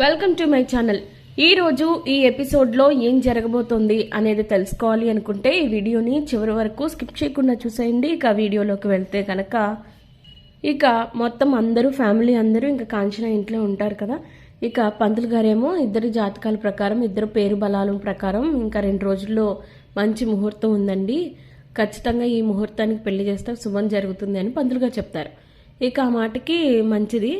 Welcome to my channel. ఈ రోజు ఈ ఎపిసోడ్లో ఏం జరగబోతోంది అనేది తెలుసుకోవాలి అనుకుంటే ఈ వీడియోని చివరి వరకు స్కిప్ చేయకుండా చూసేయండి. ఇక వీడియోలోకి వెళ్తే కనుక ఇక మొత్తం అందరూ ఫ్యామిలీ అందరూ ఇంకా కాంచన ఇంట్లో ఉంటారు కదా. ఇక పంతులు గారేమో ఇద్దరు జాతకాల ప్రకారం ఇద్దరు పేరు బలాల ప్రకారం ఇంకా రెండు రోజుల్లో మంచి ముహూర్తం ఉందండి. ఖచ్చితంగా ఈ ముహూర్తానికి పెళ్ళి చేస్తే శుభం జరుగుతుంది అని పంతులుగా చెప్తారు. ఇక ఆ మాటకి మంచిది.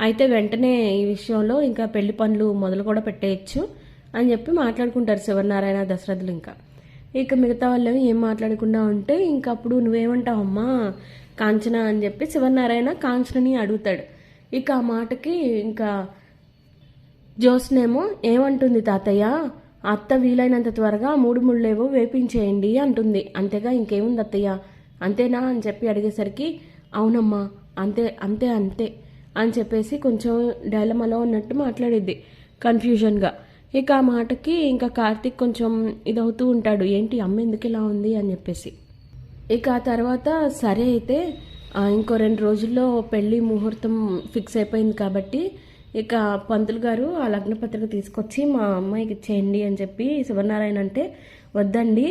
అయితే వెంటనే ఈ విషయంలో ఇంకా పెళ్ళి పనులు మొదలు కూడా పెట్టేయచ్చు అని చెప్పి మాట్లాడుకుంటారు శివనారాయణ దశరథులు ఇంకా. ఇక మిగతా వాళ్ళు ఏం మాట్లాడకుండా ఉంటే ఇంక అప్పుడు నువ్వేమంటావమ్మా కాంచన అని చెప్పి శివనారాయణ కాంచనని అడుగుతాడు. ఇక ఆ మాటకి ఇంకా జోస్నేమో ఏమంటుంది తాతయ్య? అత్త వీలైనంత త్వరగా మూడు ముళ్ళేవో వేపించేయండి అంటుంది. అంతేగా ఇంకేముంది అత్తయ్య అంతేనా అని చెప్పి అడిగేసరికి అవునమ్మా అంతే అంతే అంతే. అని చెప్పేసి కొంచెం డైలమాలో ఉన్నట్టు మాట్లాడిద్ది కన్ఫ్యూజన్గా ఇక ఆ మాటకి ఇంకా కార్తీక్ కొంచెం ఇదవుతూ ఉంటాడు ఏంటి అమ్మ ఎందుకు ఇలా ఉంది? అని చెప్పేసి. ఇక ఆ తర్వాత సరే అయితే ఇంకో రెండు రోజుల్లో పెళ్ళి ముహూర్తం ఫిక్స్ అయిపోయింది కాబట్టి ఇక పంతులు గారు ఆ లగ్న పత్రిక తీసుకొచ్చి మా అమ్మాయికి ఇచ్చేయండి అని చెప్పి శివనారాయణ అంటే వద్దండి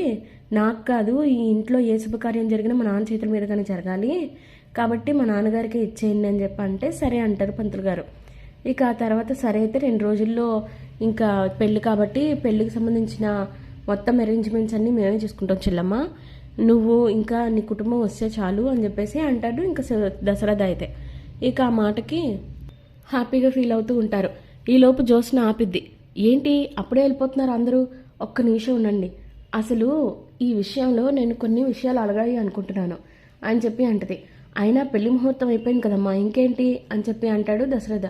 నాకు కాదు ఈ ఇంట్లో ఏ శుభకార్యం జరిగినా మా నాన్న చేతుల మీదగానే జరగాలి. కాబట్టి మా నాన్నగారికి ఇచ్చేయండి అని చెప్పి అంటే సరే అంటారు పంతులు గారు. ఇక ఆ తర్వాత సరే అయితే రెండు రోజుల్లో ఇంకా పెళ్ళి కాబట్టి పెళ్ళికి సంబంధించిన మొత్తం అరేంజ్మెంట్స్ అన్నీ మేమే చేసుకుంటాం చెల్లమ్మ. నువ్వు ఇంకా నీ కుటుంబం వస్తే చాలు అని చెప్పేసి అంటాడు ఇంకా స- దసరా అయితే. ఇక ఆ మాటకి హ్యాపీగా ఫీల్ అవుతూ ఉంటారు. ఈలోపు జోస్న ఆపిద్ది. ఏంటి? అప్పుడే వెళ్ళిపోతున్నారు అందరూ. ఒక్క నిమిషం ఉండండి. అసలు ఈ విషయంలో నేను కొన్ని విషయాలు అడగాలి అనుకుంటున్నాను అని చెప్పి అంటది. అయినా పెళ్ళి ముహూర్తం అయిపోయింది కదమ్మా ఇంకేంటి అని చెప్పి అంటాడు దశరథ.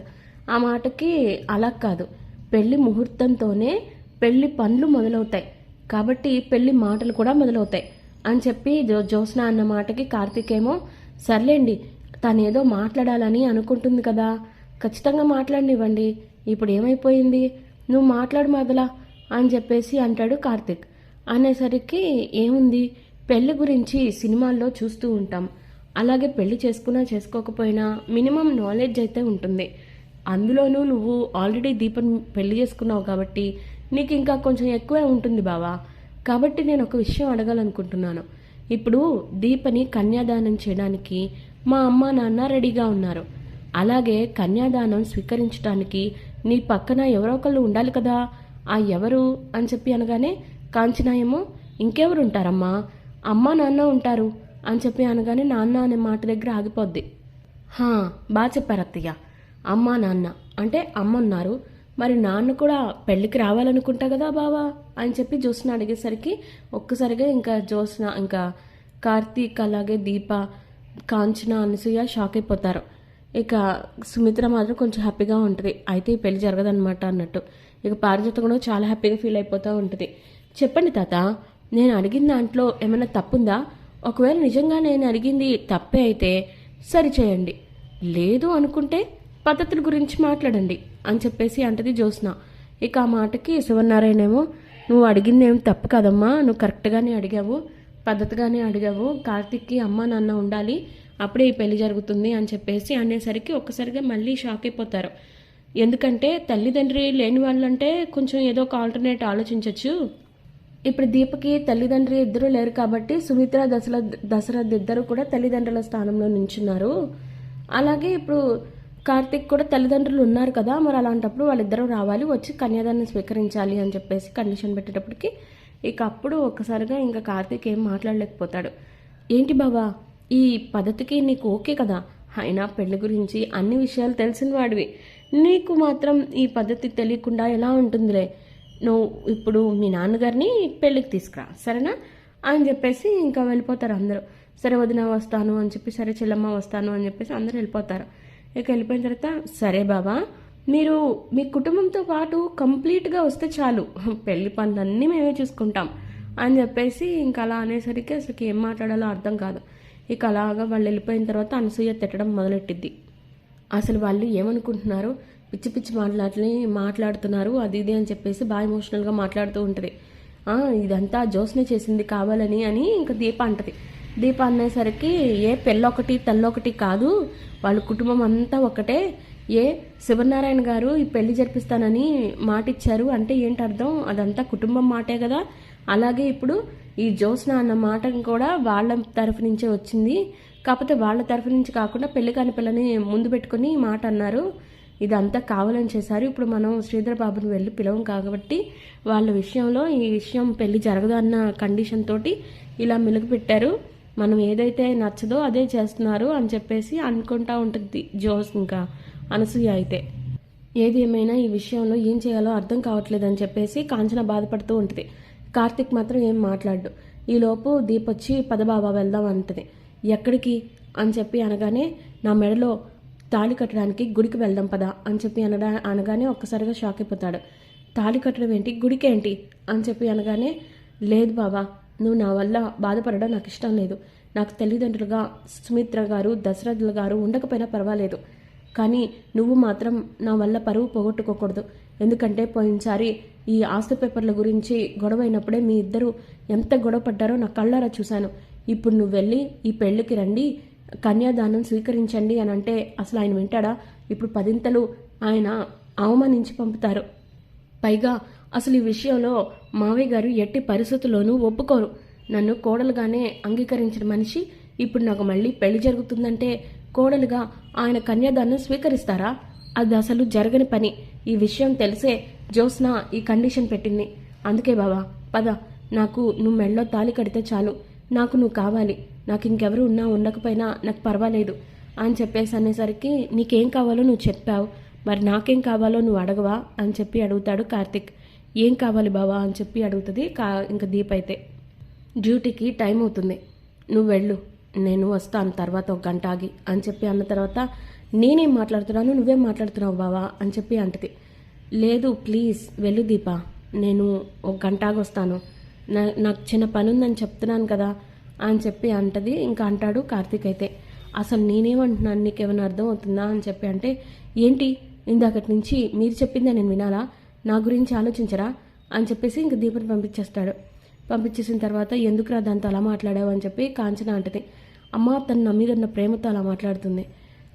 ఆ మాటకి అలా కాదు. పెళ్ళి ముహూర్తంతోనే పెళ్ళి పనులు మొదలవుతాయి. కాబట్టి పెళ్ళి మాటలు కూడా మొదలవుతాయి అని చెప్పి జో జ్యోత్స్న అన్న మాటకి కార్తీక్ ఏమో సర్లేండి తనేదో మాట్లాడాలని అనుకుంటుంది కదా. ఖచ్చితంగా మాట్లాడినివ్వండి. ఇప్పుడు ఏమైపోయింది? నువ్వు మాట్లాడు మొదలా అని చెప్పేసి అంటాడు కార్తీక్. అనేసరికి ఏముంది? పెళ్ళి గురించి సినిమాల్లో చూస్తూ ఉంటాం. అలాగే పెళ్ళి చేసుకున్నా చేసుకోకపోయినా మినిమం నాలెడ్జ్ అయితే ఉంటుంది. అందులోనూ నువ్వు ఆల్రెడీ దీపం పెళ్ళి చేసుకున్నావు కాబట్టి నీకు ఇంకా కొంచెం ఎక్కువే ఉంటుంది బావా. కాబట్టి నేను ఒక విషయం అడగాలనుకుంటున్నాను. ఇప్పుడు దీపని కన్యాదానం చేయడానికి మా అమ్మ నాన్న రెడీగా ఉన్నారు. అలాగే కన్యాదానం స్వీకరించడానికి నీ పక్కన ఎవరో ఒకళ్ళు ఉండాలి కదా. ఆ ఎవరు అని చెప్పి అనగానే కాంచనాయము ఇంకెవరు ఉంటారమ్మా అమ్మ నాన్న ఉంటారు. అని చెప్పి అనగానే నాన్న అనే మాట దగ్గర ఆగిపోద్ది. హా బాగా చెప్పారు అత్తయ్య. అమ్మ నాన్న. అంటే అమ్మ ఉన్నారు మరి నాన్న కూడా పెళ్ళికి రావాలనుకుంటా కదా బావా? అని చెప్పి జ్యోత్స్న అడిగేసరికి ఒక్కసారిగా ఇంకా జ్యోత్స్న ఇంకా కార్తీక్ అలాగే దీప కాంచన అనసూయ షాక్ అయిపోతారు. ఇక సుమిత్ర మాత్రం కొంచెం హ్యాపీగా ఉంటుంది. అయితే ఈ పెళ్ళి జరగదన్నమాట అన్నట్టు. ఇక పారిజాత కూడా చాలా హ్యాపీగా ఫీల్ అయిపోతూ ఉంటుంది. చెప్పండి తాత నేను అడిగిన దాంట్లో ఏమైనా తప్పుందా? ఒకవేళ నిజంగా నేను అడిగింది తప్పే అయితే సరి చేయండి. లేదు అనుకుంటే పద్ధతుల గురించి మాట్లాడండి అని చెప్పేసి అంటది జ్యోత్స్న. ఇక ఆ మాటకి శివనారాయణేమో నువ్వు అడిగింది ఏం తప్పు కదమ్మా నువ్వు కరెక్ట్గానే అడిగావు పద్ధతిగానే అడిగావు కార్తిక్కి అమ్మ నాన్న ఉండాలి అప్పుడే ఈ పెళ్ళి జరుగుతుంది అని చెప్పేసి అనేసరికి ఒక్కసారిగా మళ్ళీ షాక్ అయిపోతారు. ఎందుకంటే తల్లిదండ్రి లేని వాళ్ళంటే కొంచెం ఏదో ఒక ఆల్టర్నేట్ ఆలోచించవచ్చు ఇప్పుడు దీపకి తల్లిదండ్రి ఇద్దరు లేరు కాబట్టి సుమిత్ర దశల దశరథ్ ఇద్దరు కూడా తల్లిదండ్రుల స్థానంలో నించున్నారు. అలాగే ఇప్పుడు కార్తిక్ కూడా తల్లిదండ్రులు ఉన్నారు కదా మరి అలాంటప్పుడు వాళ్ళిద్దరూ రావాలి వచ్చి కన్యాదాన్ని స్వీకరించాలి అని చెప్పేసి కండిషన్ పెట్టేటప్పటికి ఇక అప్పుడు ఒక్కసారిగా ఇంకా కార్తిక్ ఏం మాట్లాడలేకపోతాడు. ఏంటి బాబా ఈ పద్ధతికి నీకు ఓకే కదా? అయినా పెళ్ళి గురించి అన్ని విషయాలు తెలిసిన వాడివి. నీకు మాత్రం ఈ పద్ధతి తెలియకుండా ఎలా ఉంటుందిలే? నువ్వు ఇప్పుడు మీ నాన్నగారిని పెళ్ళికి తీసుకురా సరేనా? అని చెప్పేసి ఇంకా వెళ్ళిపోతారు అందరూ. సరే వదిన వస్తాను అని చెప్పి సరే చెల్లమ్మ వస్తాను అని చెప్పేసి అందరూ వెళ్ళిపోతారు. ఇక వెళ్ళిపోయిన తర్వాత సరే బాబా మీరు మీ కుటుంబంతో పాటు కంప్లీట్గా వస్తే చాలు. పెళ్ళి పనులన్నీ మేమే చూసుకుంటాం అని చెప్పేసి ఇంకా అలా అనేసరికి అసలు ఏం మాట్లాడాలో అర్థం కాదు. ఇక అలాగా వాళ్ళు వెళ్ళిపోయిన తర్వాత అనసూయ తిట్టడం మొదలెట్టిద్ది. అసలు వాళ్ళు ఏమనుకుంటున్నారు? పిచ్చి పిచ్చి మాట్లాడి మాట్లాడుతున్నారు అది ఇది అని చెప్పేసి బాగా ఎమోషనల్గా మాట్లాడుతూ ఉంటుంది. "ఆ, ఇదంతా జోస్నే చేసింది కావాలని అని ఇంకా దీప అంటది. దీప అనేసరికి ఏ పెళ్ళొకటి తల్లొకటి కాదు వాళ్ళ కుటుంబం అంతా ఒకటే ఏ శివనారాయణ గారు ఈ పెళ్ళి జరిపిస్తానని మాట ఇచ్చారు అంటే ఏంటి అర్థం అదంతా కుటుంబం మాటే కదా. అలాగే ఇప్పుడు ఈ జోస్న అన్న మాట కూడా వాళ్ళ తరఫు నుంచే వచ్చింది. కాకపోతే వాళ్ళ తరఫు నుంచి కాకుండా పెళ్ళి కాని పిల్లని ముందు పెట్టుకుని ఈ మాట అన్నారు. ఇదంతా కావాలని చేశారు. ఇప్పుడు మనం శ్రీధర్ బాబుని వెళ్ళి పిలవం కాబట్టి వాళ్ళ విషయంలో ఈ విషయం పెళ్ళి జరగదు అన్న కండిషన్ తోటి ఇలా మెలుగుపెట్టారు. మనం ఏదైతే నచ్చదో అదే చేస్తున్నారు అని చెప్పేసి అనుకుంటా ఉంటుంది జోస్ ఇంకా అనసూయ అయితే. ఏది ఏమైనా ఈ విషయంలో ఏం చేయాలో అర్థం కావట్లేదని చెప్పేసి కాంచన బాధపడుతూ ఉంటుంది. కార్తిక్ మాత్రం ఏం మాట్లాడు ఈలోపు దీపొచ్చి పదబాబా వెళ్దాం అంటది. ఎక్కడికి? అని చెప్పి అనగానే నా మెడలో తాళి కట్టడానికి గుడికి వెళ్దాం పదా అని చెప్పి అనగా అనగానే ఒక్కసారిగా షాక్ అయిపోతాడు. తాళి కట్టడం ఏంటి? గుడికేంటి అని చెప్పి అనగానే లేదు బాబా నువ్వు నా వల్ల బాధపడడం నాకు ఇష్టం లేదు. నాకు తల్లిదండ్రులుగా సుమిత్ర గారు దశరథుల గారు ఉండకపోయినా పర్వాలేదు. కానీ నువ్వు మాత్రం నా వల్ల పరువు పోగొట్టుకోకూడదు. ఎందుకంటే పోయినసారి ఈ ఆస్తి పేపర్ల గురించి గొడవ అయినప్పుడే మీ ఇద్దరు ఎంత గొడవ పడ్డారో నా కళ్ళారా చూశాను. ఇప్పుడు నువ్వు వెళ్ళి ఈ పెళ్ళికి రండి కన్యాదానం స్వీకరించండి అని అంటే అసలు ఆయన వింటాడా? ఇప్పుడు పదింతలు ఆయన అవమానించి పంపుతారు. పైగా అసలు ఈ విషయంలో మావయ్య గారు ఎట్టి పరిస్థితుల్లోనూ ఒప్పుకోరు. నన్ను కోడలుగానే అంగీకరించిన మనిషి ఇప్పుడు నాకు మళ్ళీ పెళ్ళి జరుగుతుందంటే కోడలుగా ఆయన కన్యాదానం స్వీకరిస్తారా? అది అసలు జరగని పని. ఈ విషయం తెలిసే జ్యోత్స్న ఈ కండిషన్ పెట్టింది. అందుకే బాబా పద నాకు నువ్వు మెళ్ళో తాలి కడితే చాలు. నాకు నువ్వు కావాలి. నాకు ఇంకెవరు ఉన్నా ఉండకపోయినా నాకు పర్వాలేదు అని చెప్పేసి అనేసరికి నీకేం కావాలో నువ్వు చెప్పావు. మరి నాకేం కావాలో నువ్వు అడగవా? అని చెప్పి అడుగుతాడు కార్తిక్. ఏం కావాలి బావా? అని చెప్పి అడుగుతుంది కా ఇంకా దీప్ అయితే. డ్యూటీకి టైం అవుతుంది. నువ్వు వెళ్ళు. నేను వస్తాను. తర్వాత ఒక గంట ఆగి. అని చెప్పి అన్న తర్వాత నేనేం మాట్లాడుతున్నాను నువ్వేం మాట్లాడుతున్నావు బావా? అని చెప్పి అంటది. లేదు ప్లీజ్ వెళ్ళు దీపా. నేను ఒక గంట ఆగి వస్తాను. నా నాకు చిన్న పని ఉందని చెప్తున్నాను కదా. అని చెప్పి అంటది. ఇంకా అంటాడు కార్తీక్ అయితే అసలు నేనేమంటున్నాను నీకేమైనా అర్థం అవుతుందా అని చెప్పి అంటే ఏంటి? ఇందాకటి నుంచి మీరు చెప్పిందే నేను వినాలా? నా గురించి ఆలోచించరా? అని చెప్పేసి ఇంక దీపని పంపించేస్తాడు. పంపించేసిన తర్వాత ఎందుకురా దాంతో అలా మాట్లాడావు? అని చెప్పి కాంచన అంటది. అమ్మ తను నా మీద ఉన్న ప్రేమతో అలా మాట్లాడుతుంది.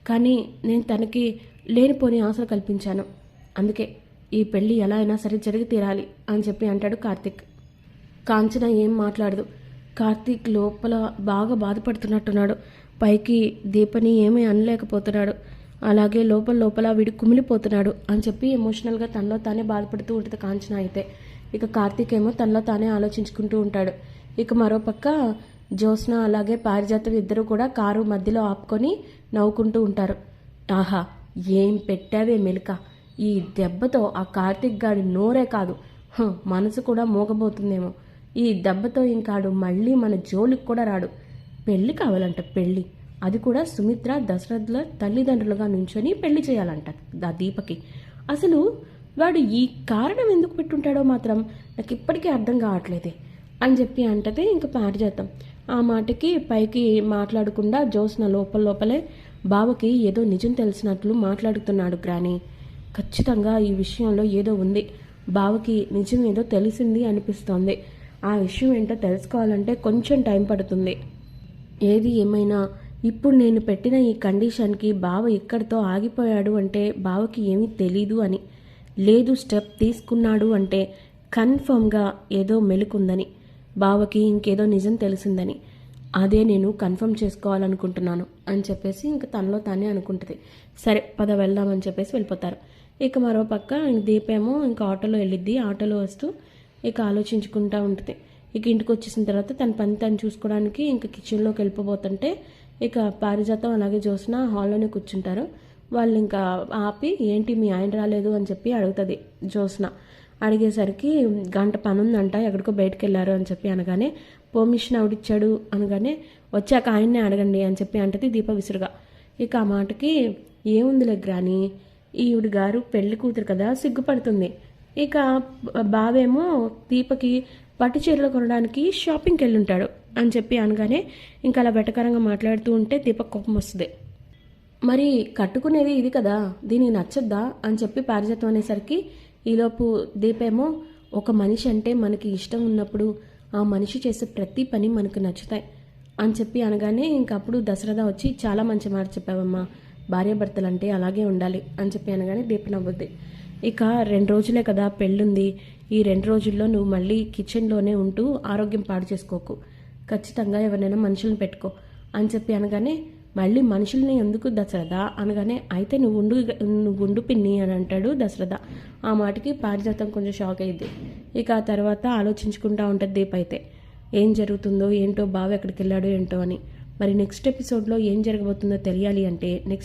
కానీ నేను తనకి లేనిపోని ఆశలు కల్పించాను. అందుకే ఈ పెళ్ళి ఎలా అయినా సరే జరిగి తీరాలి అని చెప్పి అంటాడు కార్తిక్. కాంచన ఏం మాట్లాడదు. కార్తీక్ లోపల బాగా బాధపడుతున్నట్టున్నాడు. పైకి దీపని ఏమీ అనలేకపోతున్నాడు. అలాగే లోపల లోపల వీడు కుమిలిపోతున్నాడు అని చెప్పి ఎమోషనల్గా తనలో తానే బాధపడుతూ ఉంటుంది కాంచన అయితే. ఇక కార్తీక్ ఏమో తనలో తానే ఆలోచించుకుంటూ ఉంటాడు. ఇక మరోపక్క జ్యోత్స్న అలాగే పారిజాతం ఇద్దరు కూడా కారు మధ్యలో ఆపుకొని నవ్వుకుంటూ ఉంటారు. ఆహా ఏం పెట్టావే మెలిక? ఈ దెబ్బతో ఆ కార్తీక్ గాడి నోరే కాదు. హ, మనసు కూడా మోగబోతుందేమో. ఈ దెబ్బతో ఇంకాడు మళ్ళీ మన జోలికి కూడా రాడు. పెళ్ళి కావాలంట పెళ్ళి. అది కూడా సుమిత్ర దశరథుల తల్లిదండ్రులుగా నుంచొని పెళ్ళి చేయాలంట ఆ దీపకి. అసలు వాడు ఈ కారణం ఎందుకు పెట్టుంటాడో మాత్రం నాకు ఇప్పటికీ అర్థం కావట్లేదే. అని చెప్పి అంటది ఇంక పారిజాతం. ఆ మాటకి పైకి మాట్లాడకుండా జోసిన లోపల లోపలే బావకి ఏదో నిజం తెలిసినట్లు మాట్లాడుతున్నాడు గ్రాని. ఖచ్చితంగా ఈ విషయంలో ఏదో ఉంది. బావకి నిజం ఏదో తెలిసింది అనిపిస్తోంది. ఆ విషయం ఏంటో తెలుసుకోవాలంటే కొంచెం టైం పడుతుంది. ఏది ఏమైనా ఇప్పుడు నేను పెట్టిన ఈ కండిషన్కి బావ ఇక్కడితో ఆగిపోయాడు అంటే బావకి ఏమీ తెలీదు అని లేదు స్టెప్ తీసుకున్నాడు అంటే కన్ఫర్మ్గా ఏదో మెలుకుందని బావకి ఇంకేదో నిజం తెలిసిందని అదే నేను కన్ఫర్మ్ చేసుకోవాలనుకుంటున్నాను అని చెప్పేసి ఇంక తనలో తానే అనుకుంటుంది. సరే పద వెళ్దామని చెప్పేసి వెళ్ళిపోతారు. ఇక మరో పక్క దీపేమో ఇంకా ఆటోలో వెళ్ళిద్ది. ఆటోలో వస్తూ ఇక ఆలోచించుకుంటా ఉంటుంది. ఇక ఇంటికి వచ్చేసిన తర్వాత తన పని తను చూసుకోవడానికి ఇంకా కిచెన్లోకి వెళ్ళిపోతుంటే ఇక పారిజాతం అలాగే జ్యోత్స్న హాల్లోనే కూర్చుంటారు. వాళ్ళు ఇంకా ఆపి ఏంటి మీ ఆయన రాలేదు? అని చెప్పి అడుగుతుంది జ్యోత్స్న అడిగేసరికి గంట పని ఉందంట ఎక్కడికో బయటకు వెళ్ళారు అని చెప్పి అనగానే పర్మిషన్ ఆవిడిచ్చాడు అనగానే వచ్చాక ఆయన్నే అడగండి అని చెప్పి అంటది దీప విసురుగా. ఇక ఆ మాటకి ఏముందిలే గ్రాని ఈవిడ గారు పెళ్ళి కూతురు కదా సిగ్గుపడుతుంది. ఇక బావేమో దీపకి పట్టు చీరలు కొనడానికి షాపింగ్కి వెళ్ళి ఉంటాడు అని చెప్పి అనగానే ఇంకా అలా వెటకరంగా మాట్లాడుతూ ఉంటే దీపక్ కోపం వస్తుంది. మరి కట్టుకునేది ఇది కదా దీనికి నచ్చద్దా అని చెప్పి పారిజాతం అనేసరికి ఈలోపు దీపేమో ఒక మనిషి అంటే మనకి ఇష్టం ఉన్నప్పుడు ఆ మనిషి చేసే ప్రతి పని మనకు నచ్చుతాయి అని చెప్పి అనగానే ఇంకప్పుడు దశరథ వచ్చి చాలా మంచి మాట చెప్పావమ్మా భార్యాభర్తలు అంటే అలాగే ఉండాలి అని చెప్పి అనగానే దీప నవ్వుద్ది. ఇక రెండు రోజులే కదా పెళ్ళుంది. ఈ రెండు రోజుల్లో నువ్వు మళ్ళీ కిచెన్లోనే ఉంటూ ఆరోగ్యం పాడు చేసుకోకు. ఖచ్చితంగా ఎవరినైనా మనుషులను పెట్టుకో అని చెప్పి అనగానే మళ్ళీ మనుషుల్ని ఎందుకు దశరథ? అనగానే అయితే నువ్వు ఉండు నువ్వు ఉండు పిన్ని అని అంటాడు దశరథ. ఆ మాటకి పారిజాతం కొంచెం షాక్ అయ్యింది ఇక ఆ తర్వాత ఆలోచించుకుంటా ఉంటుంది దీప్ అయితే ఏం జరుగుతుందో ఏంటో బావ ఎక్కడికి వెళ్ళాడో ఏంటో అని. మరి నెక్స్ట్ ఎపిసోడ్లో ఏం జరగబోతుందో తెలియాలి అంటే నెక్స్ట్